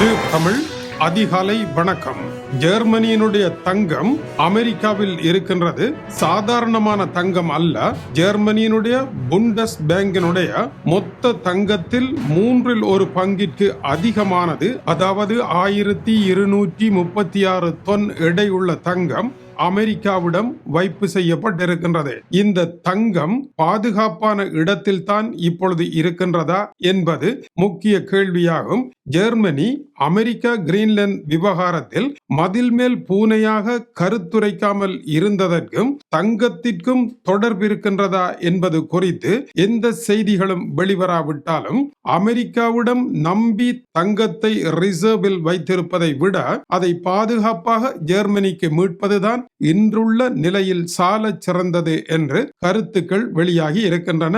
இது தமிழ். அதிகாலை வணக்கம். ஜெர்மனியினுடைய தங்கம் அமெரிக்காவில் இருக்கின்றது. சாதாரணமான தங்கம் அல்ல. ஜெர்மனியினுடைய புண்டஸ் பேங்கினுடைய மொத்த தங்கத்தில் மூன்றில் ஒரு பங்கிற்கு அதிகமானது. அதாவது ஆயிரத்தி இருநூற்றி முப்பத்தி ஆறு தொன் எடையுள்ள தங்கம் அமெரிக்காவிடம் வைப்பு செய்யப்பட்டிருக்கின்றது. இந்த தங்கம் பாதுகாப்பான இடத்தில் தான் இப்பொழுது இருக்கின்றதா என்பது முக்கிய கேள்வியாகும். ஜெர்மனி அமெரிக்கா கிரீன்லாந்து விவகாரத்தில் மதில் மேல் பூனையாக கருத்துரைக்காமல் இருந்ததற்கும் தங்கத்திற்கும் தொடர்பு இருக்கின்றதா என்பது குறித்து எந்த செய்திகளும் வெளிவராவிட்டாலும் அமெரிக்காவிடம் நம்பி தங்கத்தை ரிசர்வில் வைத்திருப்பதை விட அதை பாதுகாப்பாக ஜெர்மனிக்கு மீட்பதுதான் இன்றுள்ள நிலையில் சாலச் சிறந்தது என்று கருத்துக்கள் வெளியாகி இருக்கின்றன.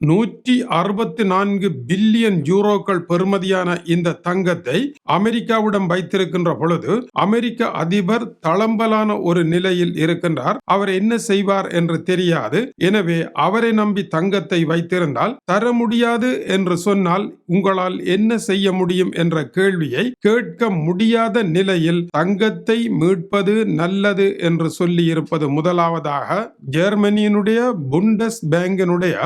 நூற்றி அறுபத்தி நான்கு பில்லியன் யூரோக்கள் பெறுமதியான இந்த தங்கத்தை அமெரிக்காவிடம் வைத்திருக்கின்ற பொழுது அமெரிக்க அதிபர் தளம்பலான ஒரு நிலையில் இருக்கின்றார். அவர் என்ன செய்வார் என்று தெரியாது. எனவே அவரை நம்பி தங்கத்தை வைத்திருந்தால் தர முடியாது என்று சொன்னால் உங்களால் என்ன செய்ய முடியும் என்ற கேள்வியை கேட்க முடியாத நிலையில் தங்கத்தை மீட்பது நல்லது என்று சொல்லி இருப்பது முதலாவதாக ஜெர்மனியினுடைய புண்டஸ் பேங்கினுடைய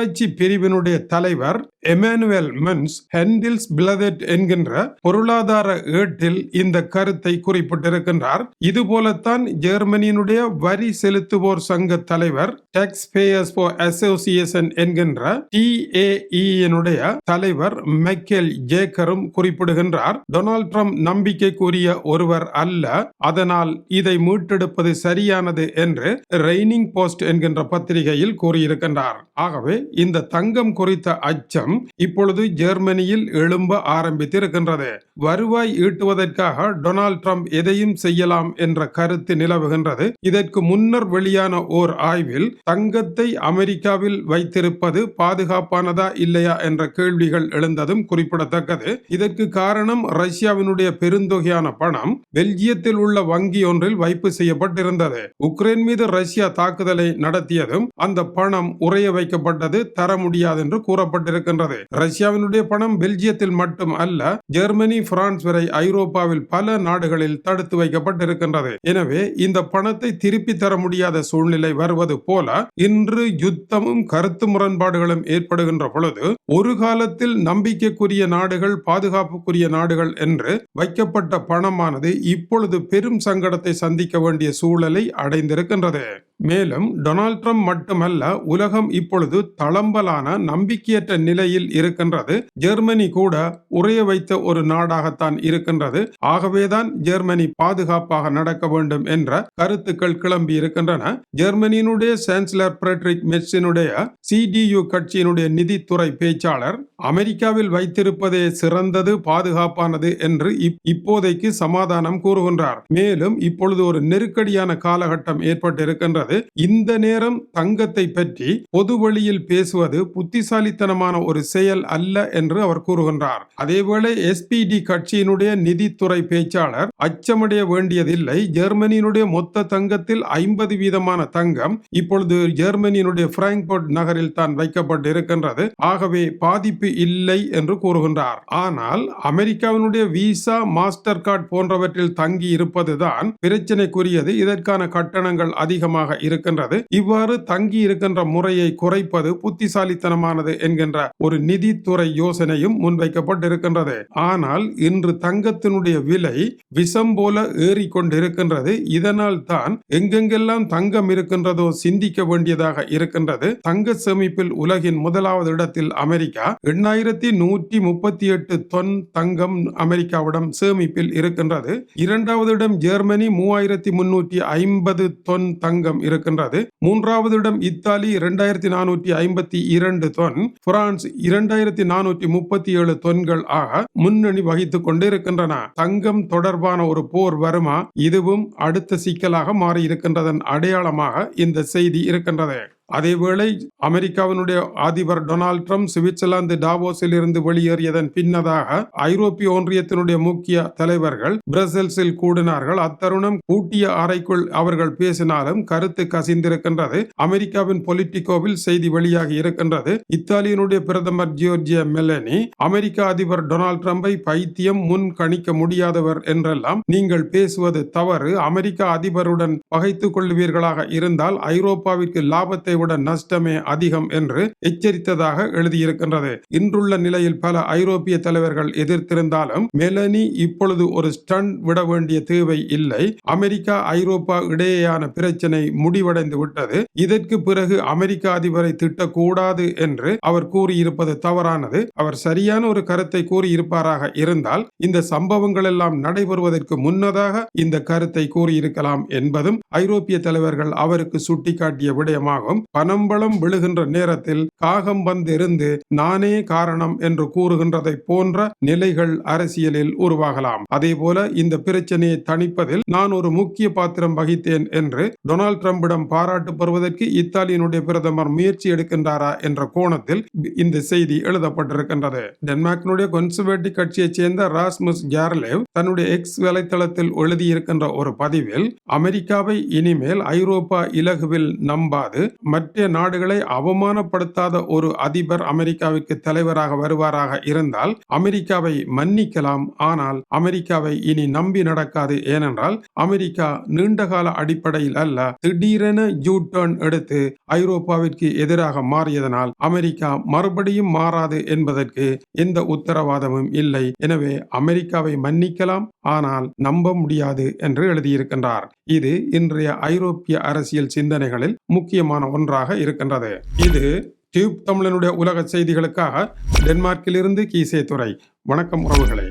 ஆராய்ச்சி பிரிவினுடைய தலைவர் எமானுவேல் மென்ஸ் ஹெண்டில்ஸ் பிளதெட் என்கின்ற பொருளாதார ஏட்டில் இந்த கருத்தை குறிப்பிட்டிருக்கின்றார். இது போலத்தான் ஜெர்மனியினுடைய வரி செலுத்துவோர் சங்க தலைவர் டேக்ஸ் பேயர்ஸ் ஃபார் அசோசியேஷன் என்கின்ற டிஏஇனுடைய தலைவர் மைக்கேல் ஜேக்கரும் குறிப்பிடுகின்றார். டொனால்ட் ட்ரம்ப் நம்பிக்கைக்குரிய ஒருவர் அல்ல அதனால் இதை மீட்டெடுப்பது சரியானது என்று ரெய்னிங் போஸ்ட் என்கின்ற பத்திரிகையில் கூறியிருக்கின்றார். ஆகவே இந்த தங்கம் குறித்த அச்சம் இப்பொழுது ஜெர்மனியில் எழும்ப ஆரம்பித்திருக்கின்றது. வருவாய் ஈட்டுவதற்காக டொனால்ட் ட்ரம்ப் எதையும் செய்யலாம் என்ற கருத்து நிலவுகின்றது. இதற்கு முன்னர் வெளியான ஓர் ஆய்வில் தங்கத்தை அமெரிக்காவில் வைத்திருப்பது பாதுகாப்பானதா இல்லையா என்ற கேள்விகள் எழுந்ததும் குறிப்பிடத்தக்கது. இதற்கு காரணம் ரஷ்யாவினுடைய பெருந்தொகையான பணம் பெல்ஜியத்தில் உள்ள வங்கி ஒன்றில் வைப்பு செய்யப்பட்டிருந்தது. உக்ரைன் மீது ரஷ்யா தாக்குதலை நடத்தியதும் அந்த பணம் உறைய வைக்கப்பட்டது தர முடியாது என்று கூறப்பட்டிருக்கின்றது. ரஷ்யாவினுடைய பணம் பெல்ஜியத்தில் மட்டும் அல்ல ஜெர்மனி பிரான்ஸ் வரை ஐரோப்பாவில் பல நாடுகளில் தடுத்து வைக்கப்பட்டிருக்கின்றது. எனவே இந்த பணத்தை திருப்பி தர முடியாத சூழ்நிலை வருவது போல இன்று யுத்தமும் கருத்து முரண்பாடுகளும் ஏற்படுகின்ற பொழுது ஒரு காலத்தில் நம்பிக்கைக்குரிய நாடுகள் பாதுகாப்புக்குரிய நாடுகள் என்று வைக்கப்பட்ட பணமானது இப்பொழுது பெரும் சங்கடத்தை சந்திக்க வேண்டிய சூழலை அடைந்திருக்கின்றது. மேலும் டொனால்ட் ட்ரம்ப் மட்டுமல்ல உலகம் இப்பொழுது தளம்பலான நம்பிக்கையற்ற நிலையில் இருக்கின்றது. ஜெர்மனி கூட உரைய வைத்த ஒரு நாடாகத்தான் இருக்கின்றது. ஆகவேதான் ஜெர்மனி பாதுகாப்பாக நடக்க வேண்டும் என்ற கருத்துக்கள் கிளம்பி இருக்கின்றன. ஜெர்மனியினுடைய சான்சலர் பிரெட்ரிக் மெட்ஸினுடைய சிடியு கட்சியினுடைய நிதித்துறை பேச்சாளர் அமெரிக்காவில் வைத்திருப்பதே சிறந்தது பாதுகாப்பானது என்று இப்- இப்போதைக்கு சமாதானம் கூறுகின்றார். மேலும் இப்பொழுது ஒரு நெருக்கடியான காலகட்டம் ஏற்பட்டிருக்கின்றது. இந்த நேரம் தங்கத்தை பற்றி பொது வழியில் பேசுவது புத்திசாலித்தனமான ஒரு செயல் அல்ல என்று அவர் கூறுகின்றார். அதேவேளை எஸ்பிடி கட்சியினுடைய நிதித்துறை பேச்சாளர் அச்சமடைய வேண்டியதில்லை. ஜெர்மனியினுடைய மொத்த தங்கத்தில் ஐம்பது வீதமான தங்கம் இப்பொழுது ஜெர்மனியினுடைய பிராங்க்பர்ட் நகரில் தான் வைக்கப்பட்டிருக்கின்றது. ஆகவே பாதிப்பு இல்லை என்று கூறுகின்றார். ஆனால் அமெரிக்காவினுடைய விசா மாஸ்டர் கார்டு போன்றவற்றில் தங்கி இருப்பதுதான் பிரச்சனைக்குரியது. இதற்கான கட்டணங்கள் அதிகமாக இருக்கின்றது. இவ்வாறு தங்கி இருக்கின்ற முறையை குறைப்பது புத்திசாலித்தனமானது என்கின்ற ஒரு நிதித்துறை யோசனையும் முன்வைக்கப்பட்டிருக்கின்றது. ஆனால் இன்று தங்கத்தினுடைய விலை விஷம் போல ஏறிக்கொண்டிருக்கின்றது. இதனால் தான் எங்கெங்கெல்லாம் தங்கம் இருக்கின்றதோ சிந்திக்க வேண்டியதாக இருக்கின்றது. தங்க சேமிப்பில் உலகின் முதலாவது இடத்தில் அமெரிக்கா. எண்ணாயிரத்தி நூற்றி முப்பத்தி எட்டு தொன் தங்கம் அமெரிக்காவிடம் சேமிப்பில் இருக்கின்றது. இரண்டாவது இடம் ஜெர்மனி மூவாயிரத்தி முன்னூற்றி ஐம்பது தொன் தங்கம் இருக்கின்றது. மூன்றாவது இடம் இத்தாலி இரண்டாயிரத்தி நானூற்றி ஐம்பத்தி இரண்டு தொன் பிரான்ஸ் இரண்டாயிரத்தி நானூற்றி முப்பத்தி ஏழு தொன்கள் ஆக முன்னணி வகித்துக் கொண்டு இருக்கின்றன தங்கம் தொடர்பான ஒரு போர் வருமா? இதுவும் அடுத்த சிக்கலாக மாறி இருக்கின்றதன் அடையாளமாக இந்த செய்தி இருக்கின்றது. அதேவேளை அமெரிக்காவினுடைய அதிபர் டொனால்ட் ட்ரம்ப் சுவிட்சர்லாந்து டாவோஸில் இருந்து வெளியேறியதன் பின்னதாக ஐரோப்பிய ஒன்றியத்தினுடைய முக்கிய தலைவர்கள் பிரசல்ஸில் கூடினார்கள். அத்தருணம் கூட்டிய அறைக்குள் அவர்கள் பேசினாலும் கருத்து கசிந்திருக்கின்றது. அமெரிக்காவின் பொலிட்டிகோவில் செய்தி வெளியாகி இருக்கின்றது. இத்தாலியினுடைய பிரதமர் ஜியோர்ஜிய மெலனி அமெரிக்க அதிபர் டொனால்ட் ட்ரம்பை பைத்தியம் முன் கணிக்க முடியாதவர் என்றெல்லாம் நீங்கள் பேசுவது தவறு. அமெரிக்க அதிபருடன் பகைத்துக் கொள்வீர்களாக இருந்தால் ஐரோப்பாவிற்கு லாபத்தை விட நஷ்டமே அதிகம் என்று எச்சரித்ததாக எழுதியிருக்கின்றது. இன்றுள்ள நிலையில் பல ஐரோப்பிய தலைவர்கள் எதிர்த்திருந்தாலும் மெலனி இப்பொழுது ஒரு ஸ்டன் விட வேண்டிய தேவை இல்லை. அமெரிக்கா ஐரோப்பா இடையேயான பிரச்சனை முடிவடைந்து விட்டது. இதற்கு பிறகு அமெரிக்க அதிபரை திட்டக்கூடாது என்று அவர் கூறியிருப்பது தவறானது. அவர் சரியான ஒரு கருத்தை கூறியிருப்பாராக இருந்தால் இந்த சம்பவங்கள் எல்லாம் நடைபெறுவதற்கு முன்னதாக இந்த கருத்தை கூறியிருக்கலாம் என்பதும் ஐரோப்பிய தலைவர்கள் அவருக்கு சுட்டிக்காட்டிய விடயமாகும். பனம்பழம் விழுகின்ற நேரத்தில் காகம் வந்திருந்து நானே காரணம் என்று கூறுகின்றதை போன்ற நிலைகள் அரசியலில் உருவாகலாம். அதேபோல இந்த பிரச்சனையை தணிப்பதில் நான் ஒரு முக்கிய பாத்திரம் வகித்தேன் என்று டொனால்ட் ட்ரம்பிடம் பாராட்டு பெறுவதற்கு இத்தாலியினுடைய பிரதமர் முயற்சி எடுக்கின்றாரா என்ற கோணத்தில் இந்த செய்தி எழுதப்பட்டிருக்கின்றது. டென்மார்க்கினுடைய கன்சர்வேட்டிவ் கட்சியைச் சேர்ந்த ராஸ்மஸ் கேர்லேவ் தன்னுடைய எக்ஸ் வலைத்தளத்தில் எழுதியிருக்கின்ற ஒரு பதிவில் அமெரிக்காவை இனிமேல் ஐரோப்பா இலகுவில் நம்பாது மற்ற நாடுகளை அவமானப்படுத்தாத ஒரு அதிபர் அமெரிக்காவிற்கு தலைவராக வருவாராக இருந்தால் அமெரிக்காவை மன்னிக்கலாம். ஆனால் அமெரிக்காவை இனி நம்பி நடக்காது. ஏனென்றால் அமெரிக்கா நீண்டகால அடிப்படையில் அல்ல திடீரென ஜூ டர்ன் எடுத்து ஐரோப்பாவிற்கு எதிராக மாறியதனால் அமெரிக்கா மறுபடியும் மாறாது என்பதற்கு எந்த உத்தரவாதமும் இல்லை. எனவே அமெரிக்காவை மன்னிக்கலாம் ஆனால் நம்ப முடியாது என்று எழுதியிருக்கின்றார். இது இன்றைய ஐரோப்பிய அரசியல் சிந்தனைகளில் முக்கியமான ஒன்று. ஒன்றாக இருக்கின்றது. இது டியூப் தமிழனுடைய உலக செய்திகளுக்காக டென்மார்க்கிலிருந்து கீசே துறை வணக்கம் உறவுகளே.